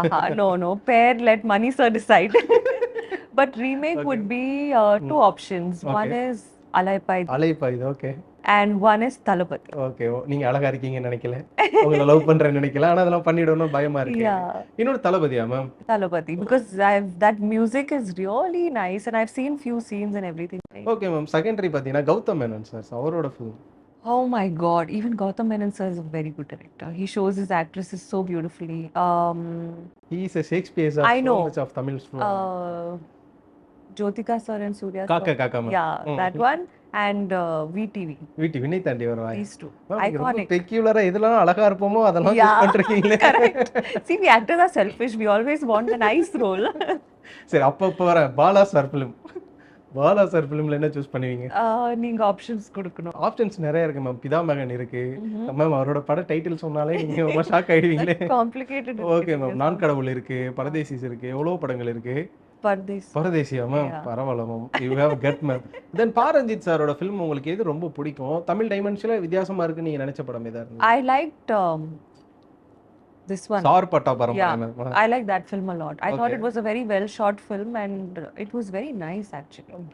Uh, no, no. Pair, let Money Sir decide. but remake would be uh, two options. One Okay. is Alaipai அலைப்பா இது okay and one is Talapati. Okay நீங்க அழகா இருக்கீங்கன்னு நினைக்கல உங்களை love பண்றேன்னு நினைக்கல ஆனா அதெல்லாம் பண்ணிடணும் பயமா இருக்கு இன்னொரு தளபதியா ma'am. Because I've, that music is really nice and I've seen few scenes and everything. Okay ma'am secondary பாத்தீங்கன்னா கௌதம் மேனன் சார் அவரோட film Oh my God, even Gautam Menon sir is a very good director. He shows his actresses so beautifully. Um, he is a Shakespeare's I know. Of Tamil uh, Jyotika sir and Surya sir. Kaakha Kaakha ma'am Yeah, Mm. that one and uh, VTV. வீட்டு வினை தாண்டி வருவா These two. Iconic. பெக்யூலரா எதெல்லாம் அழகா இருப்போமோ அதெல்லாம் Yeah, choose பண்றீங்களே Correct. See, we actors are selfish. We always want the nice role. சரி அப்ப இப்ப வர Bala sir film Bala sir ஃபிலிம்ல என்ன சூஸ் பண்ணுவீங்க? நீங்க ஆப்ஷன்ஸ் கொடுக்கணும். ஆப்ஷன்ஸ் நிறைய இருக்கு மேம் பிதா மகன் இருக்கு. மேம் அவரோட பட டைட்டில் சொன்னாலே நீங்க ரொம்ப shock ஆயிடுவீங்களே. Complicated okay ma'am Naan Kadavul இருக்கு பரதேசிஸ் இருக்கு எவ்வளவு படங்கள் இருக்கு. பர்தேஸ் பரதேசியா மேம். பரவாயில்ல ma'am you have cut ma'am then Paranjith சாரோட ஃபிலிம் உங்களுக்கு எது ரொம்ப பிடிக்கும்? தமிழ் டைமென்ஷன்ல வித்தியாசமா இருக்கு நீங்க நினைச்ச படம் எதா இருந்து I liked um, this one. Saur Yeah, I like that film a lot. I thought it was a very well shot film and it was very nice actually.